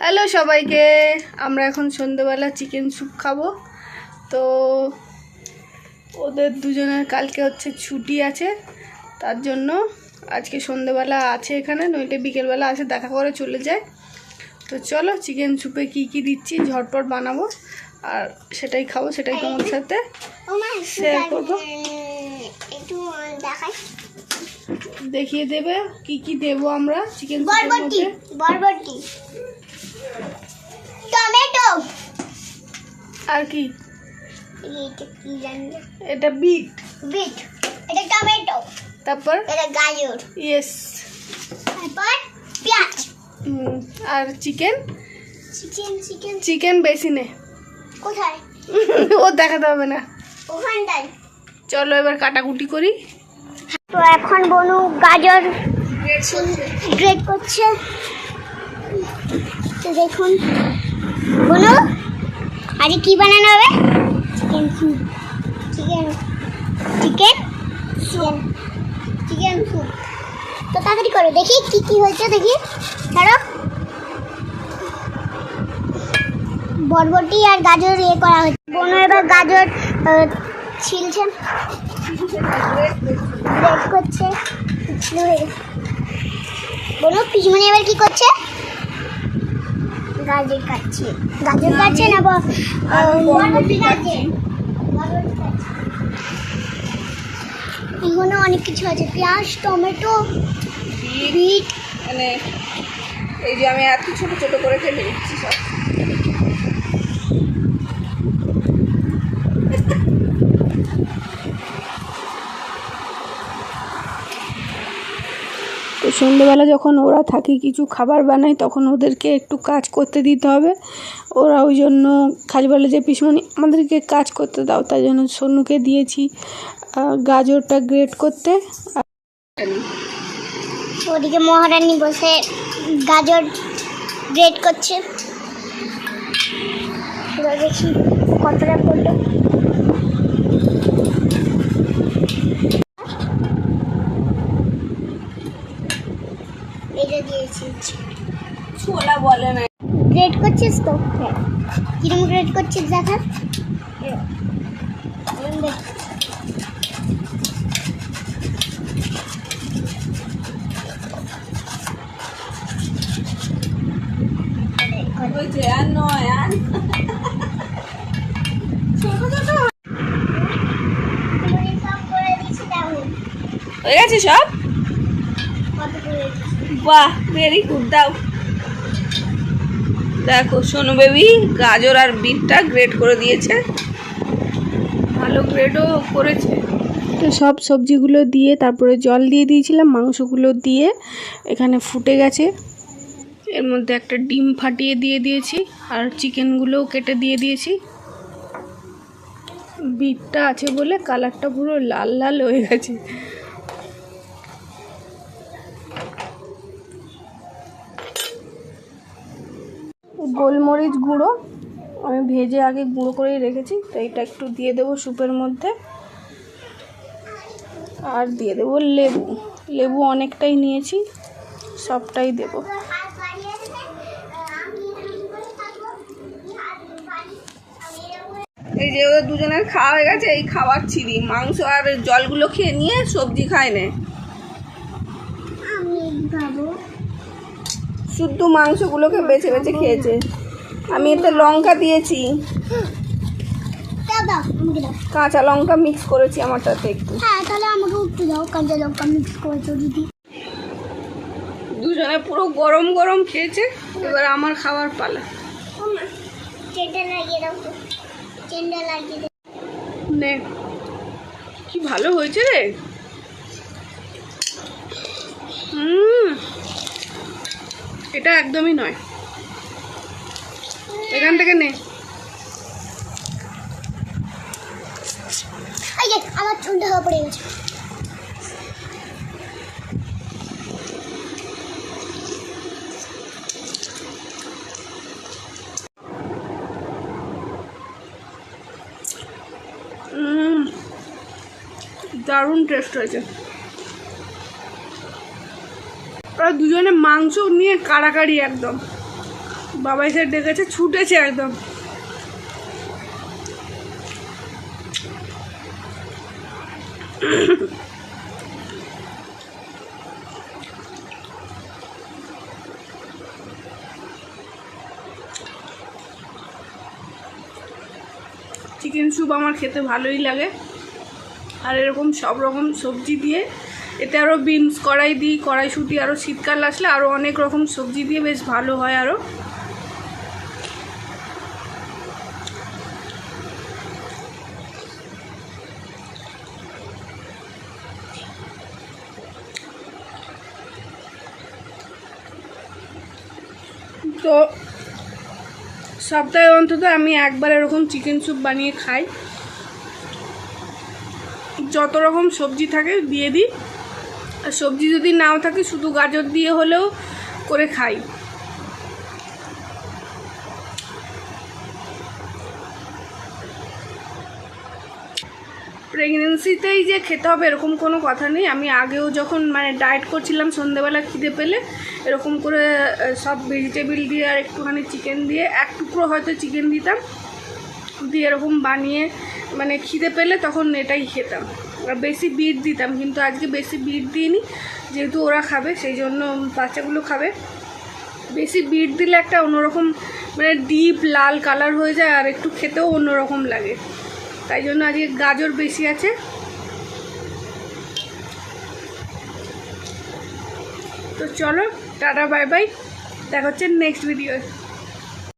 Hello সবাইকে আমরা এখন সন্ধ্যেবেলা চিকেন স্যুপ খাব। তো ওদের দুজনের কালকে হচ্ছে ছুটি আছে তার জন্য আজকে সন্ধ্যেবেলা আছে এখানে নইলে বিকেলবেলা আসে দেখা করে চলে যায়। তো চলো চিকেন স্যুপে কি কি দিচ্ছি ঝটপট বানাবো আর সেটাই খাব সেটাই তোমার সাথে Share করব। একটু দেখাই। দেখিয়ে দেবে কি কি দেবো আমরা চিকেন বরবটি বরবটি টমেটো। আর কি? এইটা কি জানি এটা বিট। বিট। এটা টমেটো। তারপর? এটা গাজর। ইয়েস তারপর পেঁয়াজ। আর চিকেন চিকেন চিকেন চিকেন বেশি নে কোথায়? ও দেখাতে হবে না। ওখানটায়। চলো এবার কাটাকুটি করি। তো এখন বনু গাজর গ্রেট করছে। তো দেখুন। বনু আরে কি বানানো হবে? Chicken chicken chicken chicken chicken soup তো তাড়াতাড়ি করো দেখি কি কি হয়েছে দেখি। ছাড়ো বরবটি আর গাজর ইয়ে করা হচ্ছে বনু এবার গাজর ছিলছেন। ব্রেড করছে। বলো পিছমনি এবার কি করছে? গাজর কাটছে। গাজর কাটছে না বরবটি কাটছে। এখানে অনেক কিছু আছে। পেঁয়াজ টমেটো বিট মানে এই যে আমি এত ছোট ছোট করে কেটে দিচ্ছি সব। সন্ধ্যেবেলা যখন ওরা থাকে কিছু খাবার বানায়, তখন ওদেরকে একটু কাজ করতে দিতে হবে। ওরা ওই জন্য খালি বলে যে, পিসমণি, আমাদেরকে কাজ করতে দাও। তাই জন্য সোনুকে দিয়েছি গাজরটা গ্রেট করতে। ওদিকে মহারানী বসে গাজর গ্রেট করছে। দেখি কতটা করল এটা দিয়েছি ছোলা বলে না গ্রেড করছিস তো? কিরম গ্রেড করছিস দেখা? হয়ে গেছে সব? বাহ ভেরি গুড দাও। দেখো, সোনু বেবি গাজর আর বিটটা গ্রেট করে দিয়েছে। ভালো গ্রেডও করেছে। তো সব সবজিগুলো দিয়ে তারপরে জল দিয়ে দিয়েছিলাম, মাংসগুলো দিয়ে এখানে ফুটে গেছে। এর মধ্যে একটা ডিম ফাটিয়ে দিয়ে দিয়েছি আর চিকেনগুলোও কেটে দিয়ে দিয়েছি। বিটটা আছে বলে কালারটা পুরো লাল লাল হয়ে গেছে। গোলমরিচ গুঁড়ো। আমি ভেজে আগে গুঁড়ো করেই রেখেছি, তো এটা একটু দিয়ে দেবো স্যুপের মধ্যে। আর দিয়ে দেবো লেবু। লেবু অনেকটাই নিয়েছি, সবটাই দেবো। এই যে ওদের দুজনের খাওয়া হয়ে গেছে, এই খাবার ছিড়ি মাংস আর জলগুলো খেয়ে নিয়ে সবজি খায় না। শুধু মাংসগুলোকে বেছে বেছে খেয়েছে। আমি এতে লঙ্কা দিয়েছি। কাঁচা লঙ্কা মিক্স করেছি আমারটাতে একটু। হ্যাঁ তাহলে আমাকে একটু দাও কাঁচা লঙ্কা মিক্স করেছ দিদি দুজনে পুরো গরম গরম খেয়েছে এবার আমার খাবার পালা। নে কি ভালো হয়েছে রে। এটা একদমই নয়। এখান থেকে নে। আমার চুলটা হয়ে পড়ে গেছে। দারুণ টেস্ট হয়েছে। ওরা দুজনে মাংস নিয়ে কাড়াকাড়ি একদম। বাবা এসে ডেকেছে, ছুটেছে একদম। চিকেন স্যুপ আমার খেতে ভালোই লাগে। আর এরকম সব রকম সবজি দিয়ে এতে আরও বিনস কড়াই দিই কড়াইশুঁটি আরও শীতকাল আসলে আরও অনেক রকম সবজি দিয়ে বেশ ভালো হয় আরও তো সপ্তাহে অন্তত আমি একবার এরকম চিকেন স্যুপ বানিয়ে খাই। যত রকম সবজি থাকে, দিয়ে দিই। আর সবজি যদি নাও থাকে, শুধু গাজর দিয়ে হলেও করে খাই। প্রেগনেন্সিতেই যে খেতে হবে, এরকম কোনো কথা নেই। আমি আগেও যখন মানে ডায়েট করছিলাম, সন্ধেবেলা খিদে পেলে, এরকম করে সব ভেজিটেবিল দিয়ে আর একটুখানি চিকেন দিয়ে, এক টুকরো হয়তো চিকেন দিতাম। দিয়ে এরকম বানিয়ে মানে খিদে পেলে তখন এটাই খেতাম। বেশি বিট দিতাম, কিন্তু আজকে বেশি বিট দিইনি, যেহেতু ওরা খাবে, সেই জন্য বাচ্চাগুলো খাবে। বেশি বিট দিলে একটা অন্যরকম মানে ডিপ লাল কালার হয়ে যায়, আর একটু খেতেও অন্যরকম লাগে। তাই জন্য আজকে গাজর বেশি আছে। তো চলো, টাটা, বাই বাই। দেখা হচ্ছে নেক্সট ভিডিও